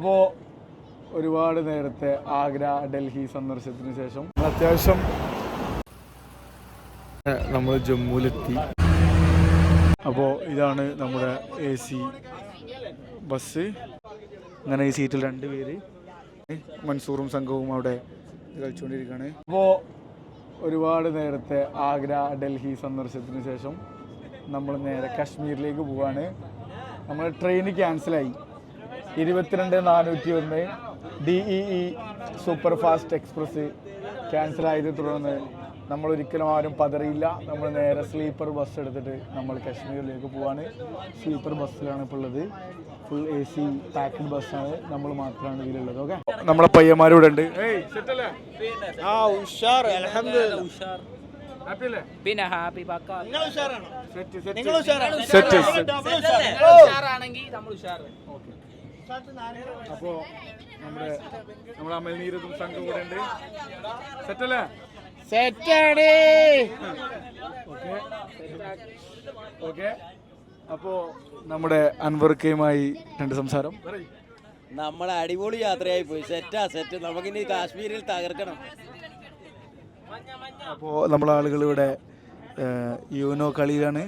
അപ്പോൾ ഒരുപാട് നേരത്തെ ആഗ്ര ഡൽഹി സന്ദർശനത്തിന് ശേഷം അത്യാവശ്യം നമ്മൾ ജമ്മുവിലെത്തി. അപ്പോ ഇതാണ് നമ്മുടെ എ സി ബസ്. അങ്ങനെ ഈ സീറ്റിൽ രണ്ട് പേര്. മൻസൂറും സംഘവും അവിടെ കളിച്ചുകൊണ്ടിരിക്കുകയാണ്. അപ്പോൾ ഒരുപാട് നേരത്തെ ആഗ്ര ഡൽഹി സന്ദർശനത്തിന് ശേഷം നമ്മൾ നേരെ കാശ്മീരിലേക്ക് പോവാണ്. നമ്മുടെ ട്രെയിൻ ക്യാൻസലായി ഇരുപത്തിരണ്ട് നാനൂറ്റി ഒന്ന് D E E super fast express ക്യാൻസലായതിനെ തുടർന്ന് നമ്മൾ ഒരിക്കലും ആരും പതറിയില്ല. നമ്മൾ നേരെ സ്ലീപ്പർ ബസ് എടുത്തിട്ട് നമ്മൾ കാശ്മീരിലേക്ക് പോവാണ്. സ്ലീപ്പർ ബസ്സിലാണ് ഇപ്പോൾ ഉള്ളത്. ഫുൾ എ സി പാക്ഡ് ബസ്സാണ് നമ്മൾ മാത്രമാണ് ഇതിലുള്ളത്. ഓക്കെ നമ്മളെ ഉണ്ട്. അലഹമില്ല ഹാപ്പി അല്ലേ? പിന്നെ ഹാപ്പി സെറ്റ് നിങ്ങൾ ഉഷാറാണോ? Set set. അപ്പോ നമ്മുടെ നമ്മുടെ അമൽനീരതും സംഘം കൂടെ ഉണ്ട്. സെറ്റ് അല്ലേ സെറ്റാണ് ഓക്കെ. ഓക്കെ. അപ്പോ നമ്മുടെ അൻവർക്കയുമായി രണ്ട് സംസാരം. നമ്മളെ അടിപൊളി യാത്രയായി പോയി. സെറ്റാ സെറ്റ്. നമുക്കിനി കാശ്മീരിൽ തകർക്കണം. അപ്പോ നമ്മളെ ആളുകൾ ഇവിടെ യൂനോ കളിയിലാണ്.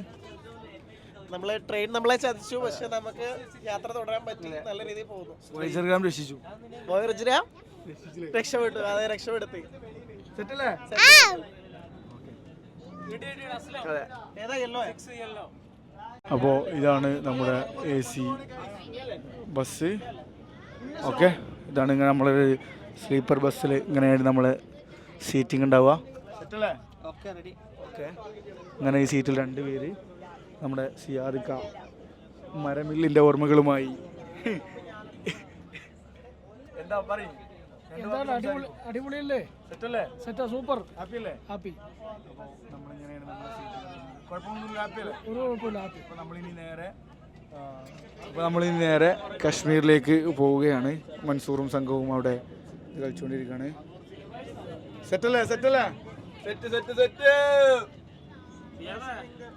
നമ്മളെ ട്രെയിൻ നമ്മളെ ചതിച്ചു പക്ഷെ നമുക്ക് യാത്ര തുടരാൻ പറ്റി. നല്ല രീതിയിൽ പോകുന്നു. വൈസർഗ്രാം രക്ഷിച്ചു. പോയ റിജിന രക്ഷപ്പെട്ടു. അതെ രക്ഷപ്പെടുത്തി. അതെ. ഏതാ യെല്ലോ അപ്പോൾ ഇതാണ് നമ്മുടെ എ സി ബസ്. ഓക്കെ. ഇതാണ് ഇങ്ങനെ നമ്മളൊരു സ്ലീപ്പർ ബസ്സിൽ ഇങ്ങനെയാണ് നമ്മൾ സീറ്റിംഗ് ഉണ്ടാവുക. സെറ്റല്ലേ? ഓക്കെ. റെഡി ഓക്കെ അങ്ങനെ ഈ സീറ്റിൽ രണ്ട് പേര്. നമ്മുടെ സിയാദിക്ക മരമില്ലിന്റെ ഓർമ്മകളുമായി. എന്താ പറയും? എന്താണ് അടിപൊളി അടിപൊളിയല്ലേ? സെറ്റല്ലേ? സെറ്റാ സൂപ്പർ. ഹാപ്പി. അല്ലേ ഹാപ്പി നമ്മളിങ്ങനെയാണ് കുഴപ്പമൊന്നുമില്ല ഹാപ്പി അല്ലേ ഒരു കുഴപ്പമില്ല ഹാപ്പി. അപ്പോൾ നമ്മളിനി നേരെ അപ്പോൾ നമ്മളിനി നേരെ കാശ്മീരിലേക്ക് പോവുകയാണ്. മൻസൂറും സംഘവും അവിടെ കളിച്ചുകൊണ്ടിരിക്കുകയാണ്. സെറ്റല്ലേ? സെറ്റല്ലേ? Set set set!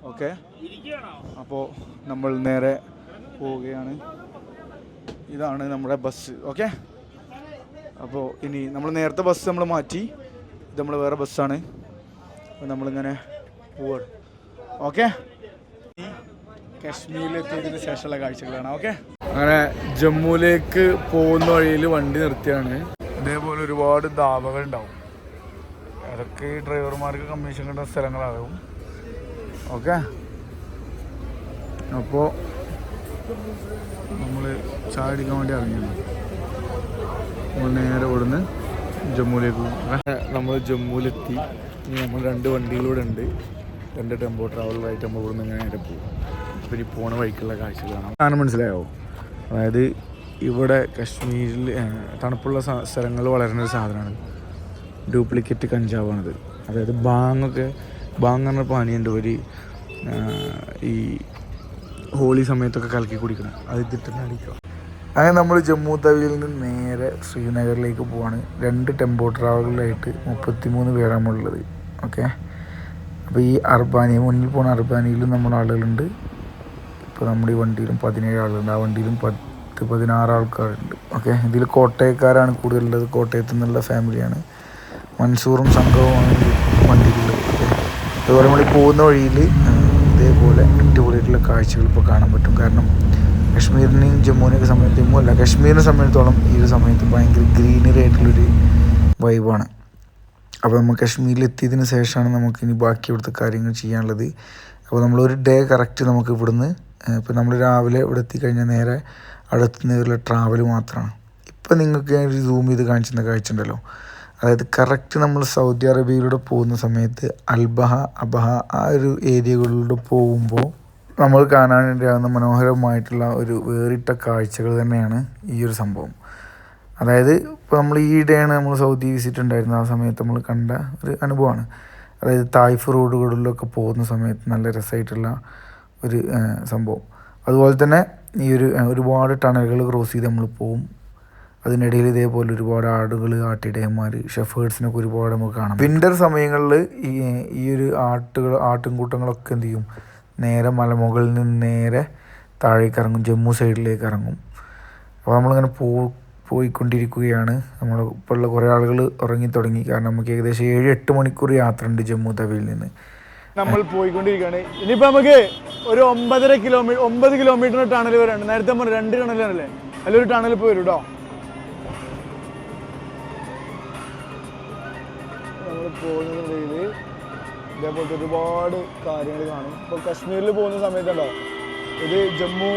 ഓക്കെ. അപ്പോൾ നമ്മൾ നേരെ പോവുകയാണ്. ഇതാണ് നമ്മുടെ ബസ് ഓക്കെ? അപ്പോൾ ഇനി നമ്മൾ നേരത്തെ ബസ് നമ്മൾ മാറ്റി. ഇത് നമ്മൾ വേറെ ബസ്സാണ് അപ്പോൾ നമ്മളിങ്ങനെ പോവാണ്. ഓക്കെ? കാശ്മീരിലെത്തിയതിന് ശേഷമുള്ള കാഴ്ചകളാണ് ഓക്കെ? അങ്ങനെ ജമ്മുവിലേക്ക് പോകുന്ന വഴിയിൽ വണ്ടി നിർത്തിയാണ്. ഇതേപോലെ ഒരുപാട് ധാബകൾ ഉണ്ടാവും. അതൊക്കെ ഡ്രൈവർമാർക്ക് കമ്മീഷൻ കിട്ടുന്ന സ്ഥലങ്ങളാകും ഓക്കെ. അപ്പോൾ നമ്മൾ ചായ അടിക്കാൻ വേണ്ടി ഇറങ്ങിയത് നമ്മൾ നേരെ ഇവിടുന്ന് ജമ്മുവിലേക്ക് പോകും നമ്മൾ ജമ്മുവിലെത്തി. ഇനി നമ്മൾ രണ്ട് വണ്ടികളിവിടെ ഉണ്ട്. രണ്ട് ടെമ്പോ ട്രാവലറായിട്ട് നമ്മൾ ഇവിടുന്ന് ഇങ്ങനെ നേരെ പോകും അപ്പോൾ ഇനി പോണ വഴിക്കുള്ള കാഴ്ച കാണാം. കാരണം മനസ്സിലായോ? അതായത് ഇവിടെ കശ്മീരിൽ തണുപ്പുള്ള സ്ഥലങ്ങൾ സ്ഥലങ്ങളിൽ വളരുന്ന ഒരു സാധനമാണ്. ഡ്യൂപ്ലിക്കേറ്റ് കഞ്ചാവാണത്. അതായത് ബാങ്ങൊക്കെ ബാങ് എന്ന പാനീയുണ്ട് ഒരു ഈ ഹോളി സമയത്തൊക്കെ കലക്കി കുടിക്കണം. അത് ഇതിട്ട് തന്നെ അടിക്കുക. അങ്ങനെ നമ്മൾ ജമ്മു തവിയിൽ നിന്ന് നേരെ ശ്രീനഗറിലേക്ക് പോവാണ്. രണ്ട് ടെമ്പോ ട്രാവലിലായിട്ട് മുപ്പത്തിമൂന്ന് പേരാണ് നമ്മളുള്ളത്. ഓക്കെ? അപ്പോൾ ഈ അർബാനി മുന്നിൽ പോണ അർബാനിയിലും നമ്മുടെ ആളുകളുണ്ട്. ഇപ്പോൾ നമ്മുടെ ഈ വണ്ടിയിലും പതിനേഴ് ആളുകളുണ്ട്. ആ വണ്ടിയിലും പത്ത് പതിനാറ് ആൾക്കാരുണ്ട്. ഓക്കെ? ഇതിൽ കോട്ടയക്കാരാണ് കൂടുതലുള്ളത്. കോട്ടയത്തു നിന്നുള്ള ഫാമിലിയാണ്. മൻസൂറും സംഘവുമാണ്. അതുപോലെ നമ്മൾ പോകുന്ന വഴിയിൽ ഇതേപോലെ അടിപൊളിയായിട്ടുള്ള കാഴ്ചകൾ ഇപ്പോൾ കാണാൻ പറ്റും. കാരണം കാശ്മീരിനെയും ജമ്മുവിനെയൊക്കെ ജമ്മു അല്ല കാശ്മീരിനെ സംബന്ധിച്ചിടത്തോളം ഈ ഒരു സമയത്ത് ഭയങ്കര ഗ്രീനറി ആയിട്ടുള്ളൊരു വൈബാണ്. അപ്പോൾ നമ്മൾ കാശ്മീരിൽ എത്തിയതിന് ശേഷമാണ് നമുക്ക് ഇനി ബാക്കി ഇവിടുത്തെ കാര്യങ്ങൾ ചെയ്യാനുള്ളത്. അപ്പോൾ നമ്മളൊരു ഡേ കറക്റ്റ് നമുക്ക് ഇവിടുന്ന് ഇപ്പോൾ നമ്മൾ രാവിലെ ഇവിടെ എത്തിക്കഴിഞ്ഞാൽ നേരെ അടുത്തുനിന്നുള്ള ട്രാവൽ മാത്രമാണ്. ഇപ്പം നിങ്ങൾക്ക് ഞാൻ ഒരു സൂം ചെയ്ത് കാണിച്ചിരുന്ന കാഴ്ച ഉണ്ടല്ലോ. അതായത് കറക്റ്റ് നമ്മൾ സൗദി അറേബ്യയിലൂടെ പോകുന്ന സമയത്ത് അൽബഹ അബഹ ആ ഒരു ഏരിയകളിലൂടെ പോകുമ്പോൾ നമ്മൾ കാണാനിടയാകുന്ന മനോഹരമായിട്ടുള്ള ഒരു വേറിട്ട കാഴ്ചകൾ തന്നെയാണ് ഈ ഒരു സംഭവം. അതായത് ഇപ്പോൾ നമ്മൾ ഈയിടെയാണ് നമ്മൾ സൗദി വിസിറ്റ് ഉണ്ടായിരുന്നത്. ആ സമയത്ത് നമ്മൾ കണ്ട ഒരു അനുഭവമാണ്. അതായത് തായ്ഫ് റോഡുകളിലൊക്കെ പോകുന്ന സമയത്ത് നല്ല രസമായിട്ടുള്ള ഒരു സംഭവം. അതുപോലെ തന്നെ ഈ ഒരു ഒരുപാട് ടണലുകൾ ക്രോസ് ചെയ്ത് നമ്മൾ പോകും. അതിനിടയിൽ ഇതേപോലെ ഒരുപാട് ആടുകൾ ആട്ടിടയന്മാർ ഷെഫേഴ്സിനൊക്കെ ഒരുപാട് നമുക്ക് കാണാം വിന്റർ സമയങ്ങളിൽ ഈ ഈ ഒരു ആട്ടുകൾ ആട്ടിൻകൂട്ടങ്ങളൊക്കെ എന്തു ചെയ്യും? നേരെ മലമുകളിൽ നിന്ന് നേരെ താഴേക്ക് ഇറങ്ങും ജമ്മു സൈഡിലേക്ക് ഇറങ്ങും. അപ്പോൾ നമ്മളിങ്ങനെ പോ പോയിക്കൊണ്ടിരിക്കുകയാണ്. നമ്മൾ ഇപ്പോൾ ഉള്ള കുറേ ആളുകൾ ഉറങ്ങി തുടങ്ങി. കാരണം നമുക്ക് ഏകദേശം ഏഴ് എട്ട് മണിക്കൂർ യാത്ര ഉണ്ട് ജമ്മു തവിയിൽ നിന്ന്. നമ്മൾ പോയിക്കൊണ്ടിരിക്കുകയാണ്. ഇനിയിപ്പോൾ നമുക്ക് ഒരു ഒമ്പതര കിലോമീറ്റർ ഒമ്പത് കിലോമീറ്ററിന് ടണൽ വരെയുണ്ട്. നേരത്തെ നമ്മൾ രണ്ട് ടണലാണല്ലേ അതിലൊരു ടണൽ പോയി വരും കേട്ടോ നമ്മൾ പോകുന്നതിനിടയിൽ ഇതേപോലത്തെ ഒരുപാട് കാര്യങ്ങൾ കാണും. ഇപ്പോൾ കശ്മീരിൽ പോകുന്ന സമയത്തുണ്ടോ ഇത് ജമ്മു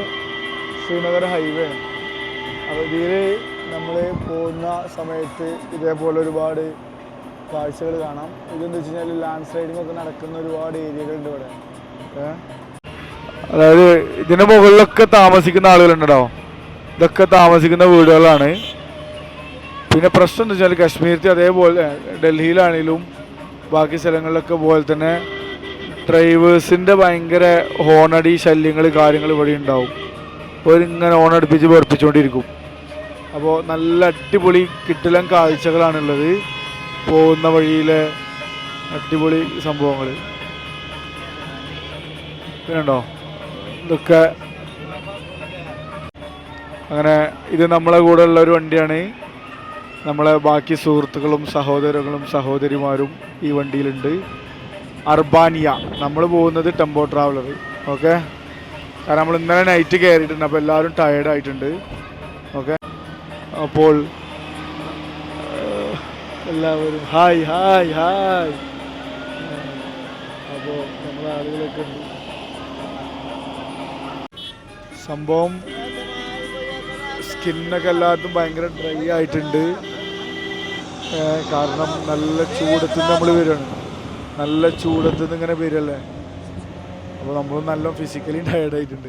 ശ്രീനഗർ ഹൈവേ. ആണ് അപ്പോൾ ഇതിൽ നമ്മൾ പോകുന്ന സമയത്ത് ഇതേപോലെ ഒരുപാട് കാഴ്ചകൾ കാണാം. ഇതെന്ന് വെച്ച് കഴിഞ്ഞാൽ ലാൻഡ് സ്ലൈഡിംഗ് ഒക്കെ നടക്കുന്ന ഒരുപാട് ഏരിയകളുണ്ട് ഇവിടെ. അതായത് ഇതിന് മുകളിലൊക്കെ താമസിക്കുന്ന ആളുകളുണ്ടോ? ഇതൊക്കെ താമസിക്കുന്ന വീടുകളാണ്. പിന്നെ പ്രശ്നം എന്താ വെച്ചാൽ കാശ്മീരത്തെ അതേപോലെ ഡൽഹിയിലാണെങ്കിലും ബാക്കി സ്ഥലങ്ങളിലൊക്കെ പോലെ തന്നെ ഡ്രൈവേഴ്സിന്റെ ഭയങ്കര ഹോണടി ശല്യങ്ങൾ കാര്യങ്ങൾ ഇവിടെ ഉണ്ടാവും. അവരിങ്ങനെ ഹോൺ അടുപ്പിച്ച് വെറുപ്പിച്ചുകൊണ്ടിരിക്കും അപ്പോൾ നല്ല അടിപൊളി കിട്ടിലം കാഴ്ചകളാണുള്ളത്. പോകുന്ന വഴിയിലെ അടിപൊളി സംഭവങ്ങൾ പിന്നെണ്ടോ? ഇതൊക്കെ. അങ്ങനെ ഇത് നമ്മളെ കൂടെ ഉള്ള ഒരു വണ്ടിയാണ്. നമ്മളെ ബാക്കി സുഹൃത്തുക്കളും സഹോദരങ്ങളും സഹോദരിമാരും ഈ വണ്ടിയിലുണ്ട്. അർബാനിയ. നമ്മൾ പോകുന്നത് ടെമ്പോ ട്രാവലർ. ഓക്കെ? കാരണം നമ്മൾ ഇന്നലെ നൈറ്റ് കയറിയിട്ടുണ്ട്. അപ്പോൾ എല്ലാവരും ടയേർഡ് ആയിട്ടുണ്ട്. ഓക്കെ? അപ്പോൾ എല്ലാവരും ഹായ് ഹായ് ഹായ് അപ്പോൾ നമ്മളെ ആളുകളൊക്കെ ഉണ്ട്. സംഭവം സ്കിന്നൊക്കെ എല്ലാത്തും ഭയങ്കര ഡ്രൈ ആയിട്ടുണ്ട്. കാരണം നല്ല ചൂടത്ത് നമ്മൾ വരികയാണ് നല്ല ചൂടത്ത് നിന്ന് ഇങ്ങനെ വരികയല്ലേ? അപ്പോൾ നമ്മൾ നല്ല ഫിസിക്കലി ടയേർഡ് ആയിട്ടുണ്ട്.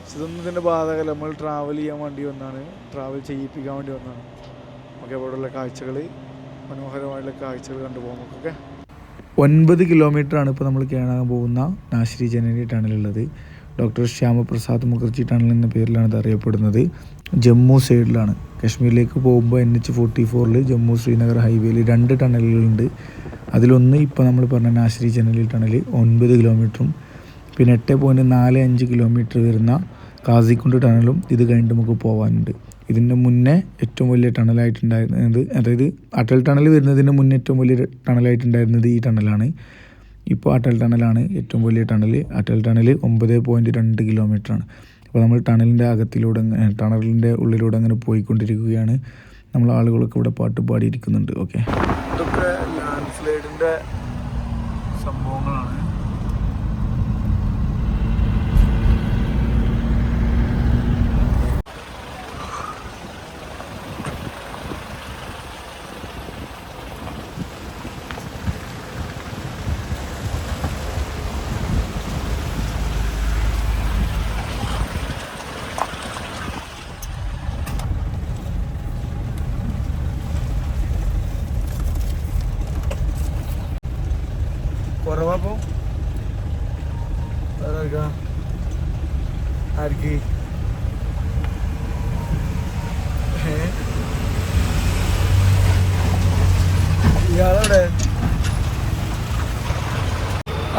പക്ഷെ ഇതൊന്നും ഇതിന്റെ ബാധകമല്ല. നമ്മൾ ട്രാവൽ ചെയ്യാൻ വേണ്ടി വന്നാണ്. ട്രാവൽ ചെയ്യിപ്പിക്കാൻ വേണ്ടി വന്നാണ്. നമുക്ക് ഇവിടെയുള്ള കാഴ്ചകൾ മനോഹരമായിട്ടുള്ള കാഴ്ചകൾ കണ്ടുപോകാം നമുക്കൊക്കെ ഒൻപത് കിലോമീറ്ററാണ് ഇപ്പോൾ നമ്മൾ കാണാൻ പോകുന്ന നാശ്രീ ജനനി ടണലുള്ളത് ഡോക്ടർ ശ്യാമപ്രസാദ് മുഖർജി ടണൽ എന്ന പേരിലാണ് ഇത് അറിയപ്പെടുന്നത്. ജമ്മു സൈഡിലാണ്. കശ്മീരിലേക്ക് പോകുമ്പോൾ എൻ എച്ച് ഫോർട്ടി ഫോറിൽ ജമ്മു ശ്രീനഗർ ഹൈവേയിൽ രണ്ട് ടണലുകളുണ്ട്. അതിലൊന്ന് ഇപ്പോൾ നമ്മൾ പറഞ്ഞ നാശ്രി ജനലി ടണൽ ഒൻപത് കിലോമീറ്ററും പിന്നെ എട്ട് പോയിന്റ് നാല് അഞ്ച് കിലോമീറ്റർ വരുന്ന കാസിക്കുണ്ട് ടണലും ഇത് കഴിഞ്ഞിട്ട് നമുക്ക് പോകാനുണ്ട് ഇതിന്റെ മുന്നേ ഏറ്റവും വലിയ ടണലായിട്ടുണ്ടായിരുന്നത് അതായത് അടൽ ടണൽ വരുന്നതിന് മുന്നേ ഏറ്റവും വലിയ ടണലായിട്ടുണ്ടായിരുന്നത് ഈ ടണലാണ്. ഇപ്പോൾ അടൽ ടണലാണ് ഏറ്റവും വലിയ ടണൽ അടൽ ടണൽ ഒമ്പത് പോയിന്റ് രണ്ട് കിലോമീറ്ററാണ്. അപ്പോൾ നമ്മൾ ടണലിന്റെ അകത്തിലൂടെ ടണലിന്റെ ഉള്ളിലൂടെ അങ്ങനെ പോയിക്കൊണ്ടിരിക്കുകയാണ്. നമ്മൾ ആളുകളൊക്കെ ഇവിടെ പാട്ട് പാടിയിരിക്കുന്നുണ്ട്. ഓക്കെ.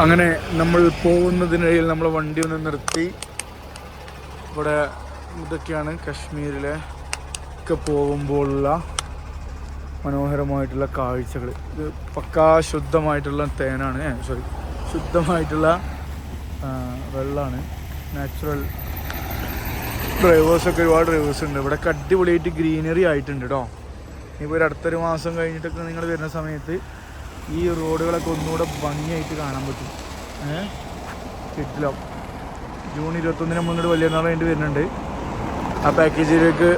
അങ്ങനെ നമ്മൾ പോകുന്നതിനിടയിൽ നമ്മൾ വണ്ടി ഒന്ന് നിർത്തി. ഇവിടെ ഇതൊക്കെയാണ് കശ്മീരിലെ ഒക്കെ പോകുമ്പോഴുള്ള മനോഹരമായിട്ടുള്ള കാഴ്ചകൾ ഇത് പക്കാ ശുദ്ധമായിട്ടുള്ള തേനാണ്. സോറി ശുദ്ധമായിട്ടുള്ള വെള്ളമാണ് നാച്ചുറൽ ഡ്രൈവേഴ്സൊക്കെ ഒരുപാട് ഡ്രൈവേഴ്സ് ഉണ്ട്. ഇവിടെ അടിപൊളിയായിട്ട് ഗ്രീനറി ആയിട്ടുണ്ട് കേട്ടോ ഇനിയിപ്പോൾ ഒരു അടുത്തൊരു മാസം കഴിഞ്ഞിട്ടൊക്കെ നിങ്ങൾ വരുന്ന സമയത്ത് ഈ റോഡുകളൊക്കെ ഒന്നുകൂടെ ഭംഗിയായിട്ട് കാണാൻ പറ്റും. ഏഹ് കിട്ടില്ല. ജൂൺ ഇരുപത്തൊന്നിന് മുന്നോട്ട് വലിയ നാളെ വേണ്ടി വരുന്നുണ്ട്. ആ പാക്കേജിലേക്ക്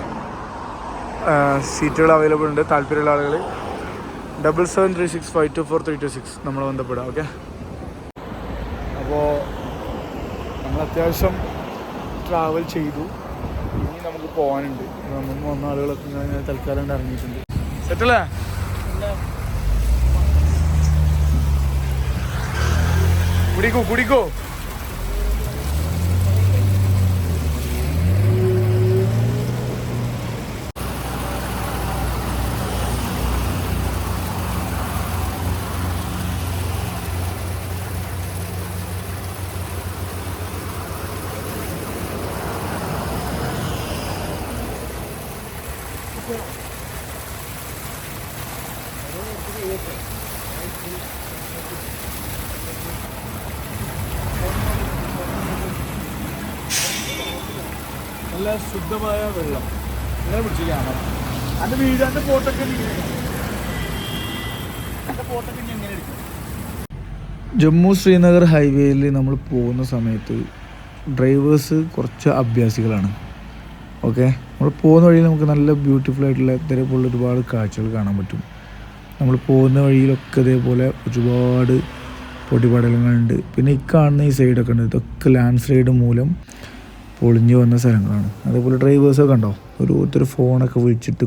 സീറ്റുകൾ അവൈലബിൾ ഉണ്ട്. താല്പര്യമുള്ള ആളുകൾ double seven three six five two four three two six നമ്മൾ ബന്ധപ്പെടാം ഓക്കെ അപ്പോൾ നമ്മൾ അത്യാവശ്യം ട്രാവൽ ചെയ്തു. ഇനി നമുക്ക് പോകാനുണ്ട്. നമ്മൾ വന്ന ആളുകളൊക്കെ ഇങ്ങനെ തൽക്കാലം ഇറങ്ങിയിട്ടുണ്ട്. സെറ്റല്ലേ 무리고 무리고 Thank you. നല്ല ശുദ്ധമായ വെള്ളം. ഇങ്ങനെ പിടിച്ചു ക്യാമറ എന്റെ വീട് അതിന്റെ ഫോട്ടോക്കെ അതിന്റെ ഫോട്ടോക്കെ എങ്ങനെ എടുക്കും ജമ്മു ശ്രീനഗർ ഹൈവേയിൽ നമ്മൾ പോകുന്ന സമയത്ത് ഡ്രൈവേഴ്സ് കുറച്ച് അഭ്യാസികളാണ്. ഓക്കെ? നമ്മൾ പോകുന്ന വഴിയിൽ നമുക്ക് നല്ല ബ്യൂട്ടിഫുൾ ആയിട്ടുള്ള ഇതേപോലെ ഒരുപാട് കാഴ്ചകൾ കാണാൻ പറ്റും. നമ്മൾ പോകുന്ന വഴിയിലൊക്കെ ഇതേപോലെ ഒരുപാട് പൊടിപടലങ്ങളുണ്ട്. പിന്നെ ഈ കാണുന്ന ഈ സൈഡൊക്കെ ഉണ്ട്. ഇതൊക്കെ ലാൻഡ് സ്ലൈഡ് മൂലം പൊളിഞ്ഞു വന്ന സ്ഥലങ്ങളാണ്. അതേപോലെ ഡ്രൈവേഴ്സൊക്കെ ഉണ്ടോ ഒരു ഓരോരുത്തർ ഫോണൊക്കെ വിളിച്ചിട്ട്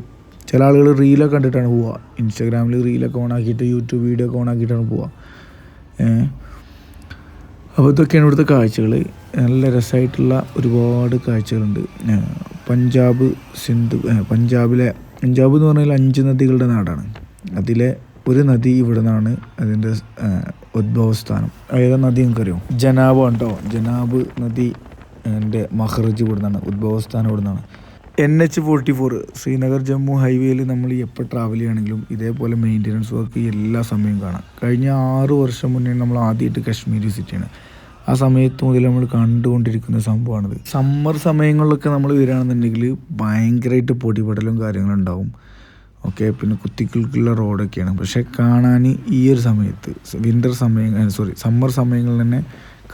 ചില ആളുകൾ റീലൊക്കെ കണ്ടിട്ടാണ് പോവുക. ഇൻസ്റ്റാഗ്രാമിൽ റീലൊക്കെ ഓൺ ആക്കിയിട്ട് യൂട്യൂബ് വീഡിയോ ഒക്കെ ഓൺ ആക്കിയിട്ടാണ് പോവുക. അപ്പോൾ ഇതൊക്കെയാണ് ഇവിടുത്തെ കാഴ്ചകൾ നല്ല രസമായിട്ടുള്ള ഒരുപാട് കാഴ്ചകളുണ്ട്. പഞ്ചാബ് സിന്ധു പഞ്ചാബിലെ പഞ്ചാബ് എന്ന് പറഞ്ഞാൽ അഞ്ച് നദികളുടെ നാടാണ്. അതിലെ ഒരു നദി ഇവിടെ നിന്നാണ് അതിന്റെ ഉദ്ഭവസ്ഥാനം. ഏതാ നദി നിങ്ങൾക്കറിയോ? ജനാബ് ഉണ്ടോ ജനാബ് നദി എന്റെ മഹ്റജ് നിന്നാണ് ഉദ്ഭവസ്ഥാനം ഇവിടെ നിന്നാണ് N H forty four Srinagar Jammu ഹൈവേയിൽ നമ്മൾ എപ്പോൾ ട്രാവൽ ചെയ്യുകയാണെങ്കിലും ഇതേപോലെ മെയിന്റനൻസ് വർക്ക് എല്ലാ സമയവും കാണാം. കഴിഞ്ഞ ആറ് വർഷം മുന്നേ നമ്മൾ ആദ്യമായിട്ട് കശ്മീർ വിസിറ്റ് ചെയ്യണം. ആ സമയത്ത് മുതൽ നമ്മൾ കണ്ടുകൊണ്ടിരിക്കുന്ന സംഭവമാണിത്. സമ്മർ സമയങ്ങളിലൊക്കെ നമ്മൾ വരികയാണെന്നുണ്ടെങ്കിൽ ഭയങ്കരമായിട്ട് പൊടിപടലും കാര്യങ്ങളും ഉണ്ടാവും. ഓക്കെ പിന്നെ കുത്തിക്കുള്ള റോഡൊക്കെയാണ് പക്ഷേ കാണാൻ ഈ ഒരു സമയത്ത് വിന്റർ സമയം സോറി സമ്മർ സമയങ്ങളിൽ തന്നെ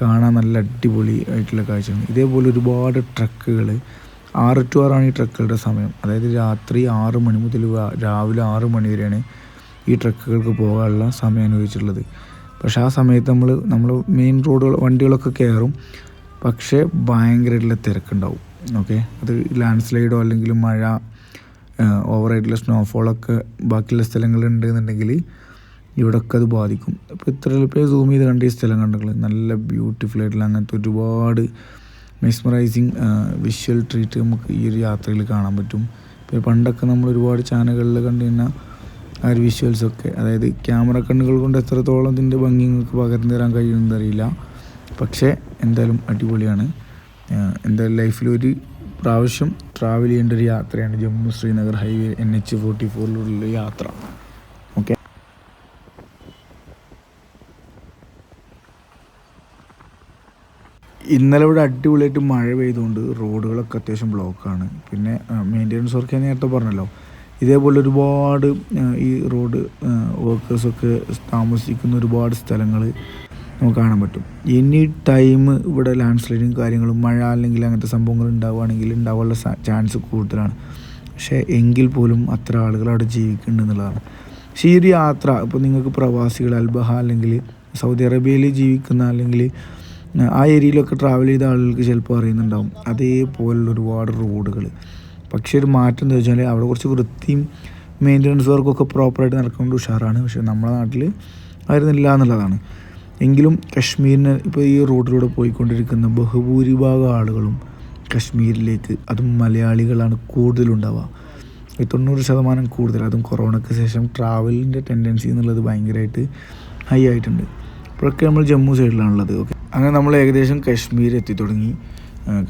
കാണാൻ നല്ല അടിപൊളി ആയിട്ടുള്ള കാഴ്ചയാണ് ഇതേപോലെ ഒരുപാട് ട്രക്കുകൾ ആറ് ടു ആറാണ് ഈ ട്രക്കുകളുടെ സമയം. അതായത് രാത്രി ആറ് മണി മുതൽ രാവിലെ ആറ് മണി വരെയാണ് ഈ ട്രക്കുകൾക്ക് പോകാനുള്ള സമയം അനുഭവിച്ചിട്ടുള്ളത് പക്ഷേ ആ സമയത്ത് നമ്മൾ നമ്മൾ മെയിൻ റോഡുകൾ വണ്ടികളൊക്കെ കയറും. പക്ഷേ ഭയങ്കരമായിട്ടുള്ള തിരക്കുണ്ടാവും. ഓക്കെ? അത് ലാൻഡ് സ്ലൈഡോ അല്ലെങ്കിൽ മഴ ഓവറായിട്ടുള്ള സ്നോഫോളൊക്കെ ബാക്കിയുള്ള സ്ഥലങ്ങളുണ്ട് എന്നുണ്ടെങ്കിൽ ഇവിടെയൊക്കെ അത് ബാധിക്കും. അപ്പോൾ ഇത്ര എളുപ്പം സൂം ചെയ്ത് കണ്ട ഈ സ്ഥലം കണ്ടെങ്കിൽ നല്ല ബ്യൂട്ടിഫുൾ ആയിട്ടുള്ള അങ്ങനത്തെ ഒരുപാട് മെസ്മറൈസിങ് വിഷ്വൽ ട്രീറ്റ് നമുക്ക് ഈ ഒരു യാത്രയിൽ കാണാൻ പറ്റും. ഇപ്പോൾ പണ്ടൊക്കെ നമ്മൾ ഒരുപാട് ചാനലുകളിൽ കണ്ടു കഴിഞ്ഞാൽ ആ ഒരു വിഷ്വൽസൊക്കെ അതായത് ക്യാമറ കണ്ണുകൾ കൊണ്ട് എത്രത്തോളം ഇതിന്റെ ഭംഗി നിങ്ങൾക്ക് പകർന്നു തരാൻ കഴിയുമെന്ന് അറിയില്ല. പക്ഷേ എന്തായാലും അടിപൊളിയാണ്. എന്തായാലും ലൈഫിൽ ഒരു പ്രാവശ്യം ട്രാവൽ ചെയ്യേണ്ട ഒരു യാത്രയാണ് Jammu Srinagar highway N H forty ഫോറിലുള്ള യാത്ര ഓക്കെ ഇന്നലെ ഇവിടെ അടിപൊളിയായിട്ട് മഴ പെയ്തുകൊണ്ട് റോഡുകളൊക്കെ അത്യാവശ്യം ബ്ലോക്കാണ്. പിന്നെ മെയിന്റെനൻസ് വർക്ക് ഞാൻ നേരത്തെ പറഞ്ഞല്ലോ. ഇതേപോലെ ഒരുപാട് ഈ റോഡ് വർക്കേഴ്സൊക്കെ താമസിക്കുന്ന ഒരുപാട് സ്ഥലങ്ങൾ നമുക്ക് കാണാൻ പറ്റും. എനി ടൈം ഇവിടെ ലാൻഡ് സ്ലൈഡിങ് കാര്യങ്ങളും മഴ അല്ലെങ്കിൽ അങ്ങനത്തെ സംഭവങ്ങൾ ഉണ്ടാവുകയാണെങ്കിൽ ഉണ്ടാവാനുള്ള ചാൻസ് കൂടുതലാണ്. പക്ഷേ എങ്കിൽ പോലും അത്ര ആളുകൾ അവിടെ ജീവിക്കുന്നുണ്ടെന്നുള്ളതാണ് പക്ഷേ ഈ ഒരു യാത്ര ഇപ്പോൾ നിങ്ങൾക്ക് പ്രവാസികൾ അൽബഹ അല്ലെങ്കിൽ സൗദി അറേബ്യയിൽ ജീവിക്കുന്ന അല്ലെങ്കിൽ ആ ഏരിയയിലൊക്കെ ട്രാവൽ ചെയ്ത ആളുകൾക്ക് ചിലപ്പോൾ അറിയുന്നുണ്ടാവും. അതേപോലുള്ള ഒരുപാട് റോഡുകൾ പക്ഷേ ഒരു മാറ്റം എന്താ വെച്ചാൽ അവിടെ കുറച്ച് വൃത്തിയും മെയിന്റനൻസ് വർക്കൊക്കെ പ്രോപ്പറായിട്ട് നടക്കുന്നത് ഉഷാറാണ്. പക്ഷേ നമ്മുടെ നാട്ടിൽ ആയിരുന്നില്ല എന്നുള്ളതാണ്. എങ്കിലും കശ്മീരിന് ഇപ്പോൾ ഈ റോഡിലൂടെ പോയിക്കൊണ്ടിരിക്കുന്ന ബഹുഭൂരിഭാഗം ആളുകളും കശ്മീരിലേക്ക് അതും മലയാളികളാണ് കൂടുതലുണ്ടാവുക. ഈ തൊണ്ണൂറ് ശതമാനം കൂടുതൽ. അതും കൊറോണയ്ക്ക് ശേഷം ട്രാവലിന്റെ ടെൻഡൻസി എന്നുള്ളത് ഭയങ്കരമായിട്ട് ഹൈ ആയിട്ടുണ്ട്. ഇപ്പോഴൊക്കെ നമ്മൾ ജമ്മു സൈഡിലാണുള്ളത് ഓക്കെ അങ്ങനെ നമ്മൾ ഏകദേശം കശ്മീർ എത്തി തുടങ്ങി.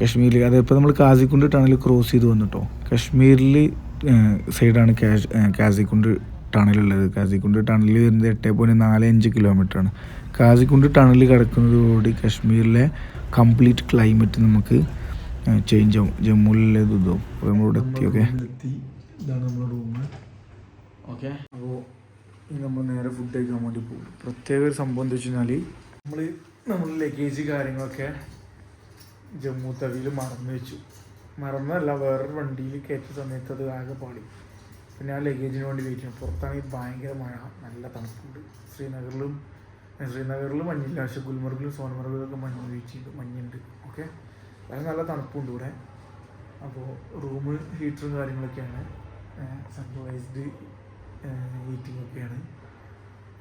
കശ്മീരിൽ അതിപ്പോൾ നമ്മൾ കാസിക്കുണ്ട് ടണൽ ക്രോസ് ചെയ്ത് വന്നിട്ടോ. കശ്മീരിൽ സൈഡാണ് കാശ് കാസിക്കുണ്ട് ടണലുള്ളത്. കാസിക്കുണ്ട് ടണൽ വരുന്നത് എട്ട് പോയിന്റ് നാല് അഞ്ച് കിലോമീറ്ററാണ് കാസിക്കുണ്ട് ടണൽ കിടക്കുന്നതോടുകൂടി കശ്മീരിലെ കംപ്ലീറ്റ് ക്ലൈമറ്റ് നമുക്ക് ചേഞ്ച് ആവും. ജമ്മുവിലെ ഇതോ അപ്പോൾ നമ്മളിവിടെ എത്തി ഓക്കെ? ഇതാണ് നമ്മുടെ റൂം ഓക്കെ. അപ്പോൾ നമ്മൾ നേരെ ഫുഡ് കഴിക്കാൻ വേണ്ടി പോകും. പ്രത്യേക ഒരു സംഭവം എന്താ വെച്ച് കഴിഞ്ഞാൽ നമ്മൾ നമ്മൾ ലഗേജ് കാര്യങ്ങളൊക്കെ ജമ്മു തവിയിൽ മറന്നു വെച്ചു. മറന്നല്ല വേറൊരു വണ്ടിയിൽ കയറ്റിയ സമയത്ത് അത് ആകെ പാടി പിന്നെ ആ ലഗേജിന് വേണ്ടി വെയിറ്റ് ചെയ്യണം പുറത്താണെങ്കിൽ ഭയങ്കര മഴ നല്ല തണുപ്പുണ്ട്. ശ്രീനഗറിലും ശ്രീനഗറിലും മഞ്ഞില്ല പക്ഷേ ഗുൽമർഗിലും സോൻമർഗിലൊക്കെ മഞ്ഞ് വീഴ്ചയുണ്ട് മഞ്ഞുണ്ട്. ഓക്കെ അത് നല്ല തണുപ്പുണ്ട് ഇവിടെ. അപ്പോൾ റൂം ഹീറ്ററും കാര്യങ്ങളൊക്കെയാണ് സെൻട്രലൈസ്ഡ് ഹീറ്റിംഗ് ഒക്കെയാണ്.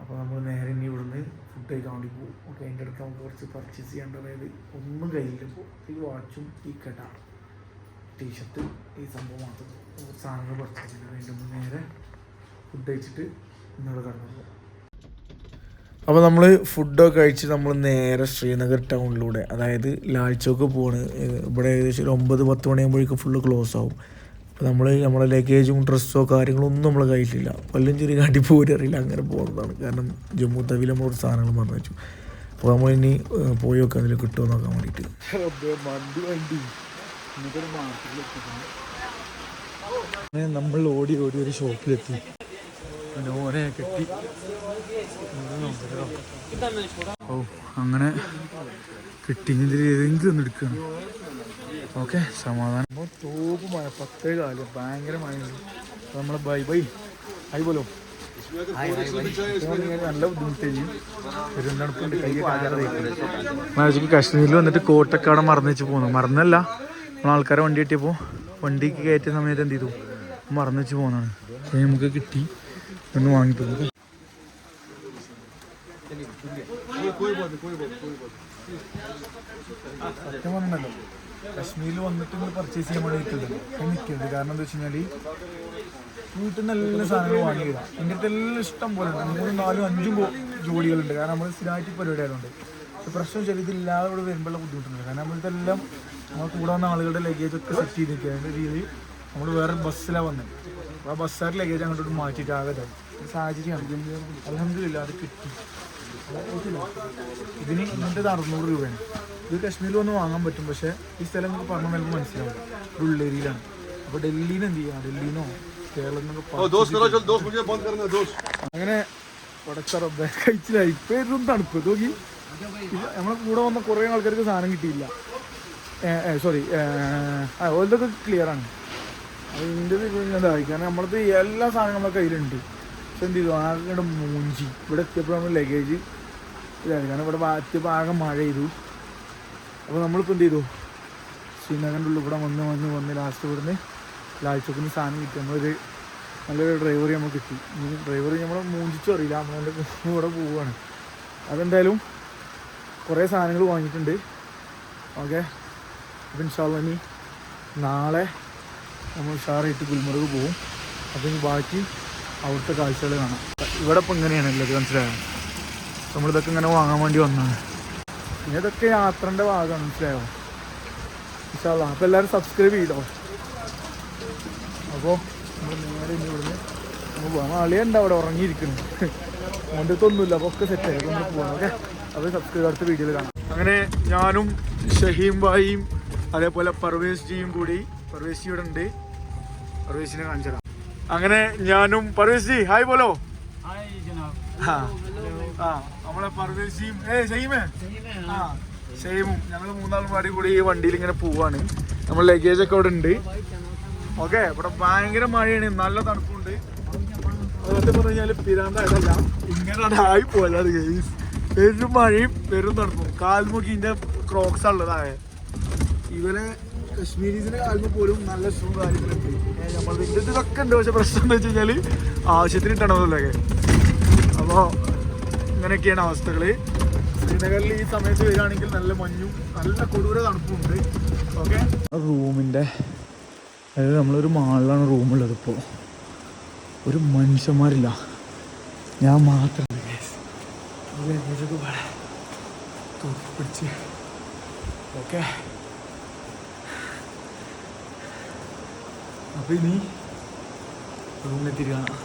അപ്പോൾ നമ്മൾ നേരെ ഇനി ഇവിടുന്ന് ഫുഡ് കഴിക്കാൻ വേണ്ടി പോകും ഓക്കെ അതിന്റെ അടുത്ത് നമുക്ക് കുറച്ച് പർച്ചേസ് ചെയ്യേണ്ട അതായത് ഒന്നും കയ്യില്ല പോകും ഈ വാച്ചും ഈ കെട്ട ടീഷർട്ട് ഈ സംഭവം മാത്രം. സാധനങ്ങൾ പർച്ചേസ് ചെയ്ത് വീണ്ടും നേരെ ഫുഡ് കഴിച്ചിട്ട് ഇന്നോട് കടന്നു പോകും അപ്പോൾ നമ്മൾ ഫുഡൊക്കെ കഴിച്ച് നമ്മൾ നേരെ ശ്രീനഗർ ടൗണിലൂടെ അതായത് ലാൽ ചോക്ക് പോവാണ് ഇവിടെ ഏകദേശം ഒരു ഒമ്പത് പത്ത് മണിയാകുമ്പോഴേക്കും ഫുള്ള് ക്ലോസ് ആവും. നമ്മൾ നമ്മളെ ലഗേജും ഡ്രസ്സോ കാര്യങ്ങളോ ഒന്നും നമ്മളെ കയ്യിലില്ല. പല്ലും ചെറിയ കാട്ടി പോരും അറിയില്ല അങ്ങനെ പോകുന്നതാണ്. കാരണം ജമ്മു തവിയിൽ നമ്മൾ സാധനങ്ങൾ മറന്നു വെച്ചു. അപ്പോൾ നമ്മൾ ഇനി പോയി നോക്കാം അതിൽ കിട്ടുമോ നോക്കാൻ വേണ്ടിയിട്ട്. നമ്മൾ ഓടി ഓടി ഒരു ഷോപ്പിലെത്തി. ഓനെ കെട്ടി. ഓ അങ്ങനെ കിട്ടി ഇതിൽ ഏതെങ്കിലും ഒന്ന് എടുക്കണം. ഓക്കെ സമാധാനം. അപ്പോൾ തോപ്പ് മഴ പത്തേ കാലം ഭയങ്കര മഴയുണ്ട് അപ്പോൾ നമ്മൾ ബൈ ബൈ. ആയി പോലോ? നല്ല ബുദ്ധിമുട്ടായി. പെരുന്തണുപ്പുണ്ട് കാശ്മീരിൽ വന്നിട്ട് കോട്ടക്കാട് മറന്നു വെച്ച് പോന്നു. മറന്നല്ല. നമ്മൾ ആൾക്കാരെ വണ്ടി കിട്ടിയപ്പോൾ വണ്ടിക്ക് കയറ്റിയ സമയത്ത് എന്ത് ചെയ്തു? മറന്നു വെച്ച് പോകുന്നതാണ് നമുക്ക് കിട്ടി. ഒന്ന് വാങ്ങിപ്പോകും സത്യം പറഞ്ഞല്ലോ കശ്മീരിൽ വന്നിട്ട് നിങ്ങൾ പർച്ചേസ് ചെയ്യാൻ വേണ്ടി എനിക്ക് കാരണം എന്താ വെച്ച് കഴിഞ്ഞാൽ വീട്ടിൽ നിന്ന് എല്ലാ സാധനങ്ങളും വാങ്ങി തരാം എന്റെ അടുത്ത് എല്ലാം ഇഷ്ടം പോലെ മൂന്നും നാലും അഞ്ചും ജോലികളുണ്ട് കാരണം നമ്മൾ സ്ഥിരമായിട്ട് പരിപാടി ആയതുകൊണ്ട്. പ്രശ്നം വെച്ചാൽ ഇതില്ലാതെ ഇവിടെ വരുമ്പോഴുള്ള ബുദ്ധിമുട്ടുണ്ട്. കാരണം നമ്മളിതെല്ലാം നമ്മൾ കൂടെ വന്ന ആളുകളുടെ ലഗേജ് ഒക്കെ സെറ്റ് ചെയ്ത് നിൽക്കുക രീതിയിൽ നമ്മൾ വേറെ ബസ്സിലാണ് വന്നത് അപ്പോൾ ആ ബസ്സാർ ലഗേജ് അങ്ങോട്ട് മാറ്റിയിട്ട്. ഒരു സാഹചര്യമാണ് അലഹമില്ല അത് കിട്ടി. ഇതിന് ഇങ്ങനത്തെ അറുന്നൂറ് രൂപയാണ്. ഇത് കാശ്മീരിൽ വന്ന് വാങ്ങാൻ പറ്റും പക്ഷേ ഈ സ്ഥലം നമുക്ക് പറഞ്ഞ മേലെ മനസ്സിലാവും. ഇത് ഉള്ളേരിയിലാണ് അപ്പോൾ ഡൽഹിയിൽ എന്ത് ചെയ്യാം? ഡൽഹിന്നോ? കേരളത്തിൽ നിന്നൊക്കെ അങ്ങനെ പടച്ചറബെ കഴിച്ചില്ല. പേരും തണുപ്പ്. നോക്കി. നമ്മളെ കൂടെ വന്ന കുറേ ആൾക്കാർക്ക് സാധനം കിട്ടിയില്ല. സോറി ആ ഓരതൊക്കെ ക്ലിയർ ആണ്. അതിന്റെ ഇതായി. കാരണം നമ്മളത് എല്ലാ സാധനങ്ങളും നമ്മുടെ കയ്യിലുണ്ട്. പക്ഷെ എന്ത് ചെയ്തു? ആകെ മൂഞ്ചി. ഇവിടെ എത്തിയപ്പോൾ നമ്മൾ ലഗേജ് ഇതായി കാരണം ഇവിടെ എത്തിയപ്പോൾ ആകെ മഴ ചെയ്തു അപ്പോൾ നമ്മളിപ്പോൾ എന്ത് ചെയ്തു? ശ്രീനഗറിന്റെ ഉള്ളിൽ കൂടെ വന്ന് വന്ന് വന്ന് ലാസ്റ്റ് ഇവിടുന്ന് ലാഴ്ചക്കുന്ന സാധനം കിട്ടി. നമ്മളൊരു നല്ലൊരു ഡ്രൈവറെ നമ്മൾ കിട്ടി. ഡ്രൈവർ നമ്മൾ മൂഞ്ചിച്ചും അറിയില്ല. നമ്മളതിന്റെ കൂടെ പോവുകയാണ്. അതെന്തായാലും കുറേ സാധനങ്ങൾ വാങ്ങിയിട്ടുണ്ട്. ഓക്കെ. അപ്പം ഇൻഷാല്ല ഇനി നാളെ നമ്മൾ ഉഷാറായിട്ട് ഗുൽമർഗ് പോകും. അപ്പം ഇനി ബാക്കി അവിടുത്തെ കാഴ്ചകൾ കാണാം. ഇവിടെ ഇപ്പം ഇങ്ങനെയാണ്. ഉള്ളത് മനസ്സിലായോ? നമ്മളിതൊക്കെ ഇങ്ങനെ വാങ്ങാൻ വേണ്ടി വന്നതാണ് പിന്നെ ഇതൊക്കെ യാത്രന്റെ ഭാഗമാണ് മനസ്സിലായോ? ഇൻഷാല്ല അപ്പോൾ എല്ലാവരും സബ്സ്ക്രൈബ് ചെയ്തോ? അപ്പോൾ നമ്മൾ നേരെ ഇവിടുന്ന് നമ്മൾ പോകാം അളിയുണ്ട് അവിടെ ഉറങ്ങിയിരിക്കുന്നു. കൊണ്ടത്തൊന്നുമില്ല അപ്പോൾ ഒക്കെ സെറ്റായി നമ്മൾ പോകാം ഓക്കെ? അപ്പോൾ സബ്സ്ക്രൈബ് അടുത്ത വീഡിയോയിൽ കാണാം. അങ്ങനെ ഞാനും ഷഹീം ഭായിയും അതേപോലെ പർവേസ് ജിയും കൂടി പർവേസ് ജി ഇവിടെ ഉണ്ട്. പർവേസിനെ കാണിച്ചതാണ് അങ്ങനെ ഞാനും പർവേസ് ജി ഹായ് പോലോ ആ ആ നമ്മളെ പർവേശിയും ഏ ഷഹീമേ ആ ഷഹീമും ഞങ്ങൾ മൂന്നാളും പാടി കൂടി ഈ വണ്ടിയിൽ ഇങ്ങനെ പോവാണ്. നമ്മൾ ലഗേജ് ഒക്കെ ഇവിടെ ഉണ്ട്. ഓക്കെ ഇവിടെ ഭയങ്കര മഴയാണ്. നല്ല തണുപ്പുണ്ട്. അതൊക്കെ പറഞ്ഞു കഴിഞ്ഞാൽ ഇങ്ങനെ ആയി പോയത് ഗെയ്സ് പെരും മഴയും പെരും തണുപ്പും. കാൽമുക്കിന്റെ ക്രോക്സ് ഉള്ളതായ ഇവരെ കശ്മീരീസിന്റെ കാൽമ പോലും നല്ല ഷൂ കാര്യങ്ങളൊക്കെ നമ്മൾ ഇതൊക്കെ ഉണ്ട്. പക്ഷെ പ്രശ്നം എന്താ വെച്ച് കഴിഞ്ഞാൽ ആവശ്യത്തിന് ഇട്ടണമല്ലോ അപ്പോൾ ഇങ്ങനെയൊക്കെയാണ് അവസ്ഥകൾ ശ്രീനഗറിൽ ഈ സമയത്ത് വരികയാണെങ്കിൽ നല്ല മഞ്ഞും നല്ല കൊടൂര തണുപ്പുണ്ട് ഓക്കെ? റൂമിന്റെ അതായത് നമ്മളൊരു മാളിലാണ് റൂമുള്ളത് ഇപ്പോൾ ഒരു മനുഷ്യന്മാരില്ല. ഞാൻ മാത്രം പിടിച്ച്. ഓക്കെ? അപ്പോൾ ഇനി റൂമിലെത്തിരി കാണാം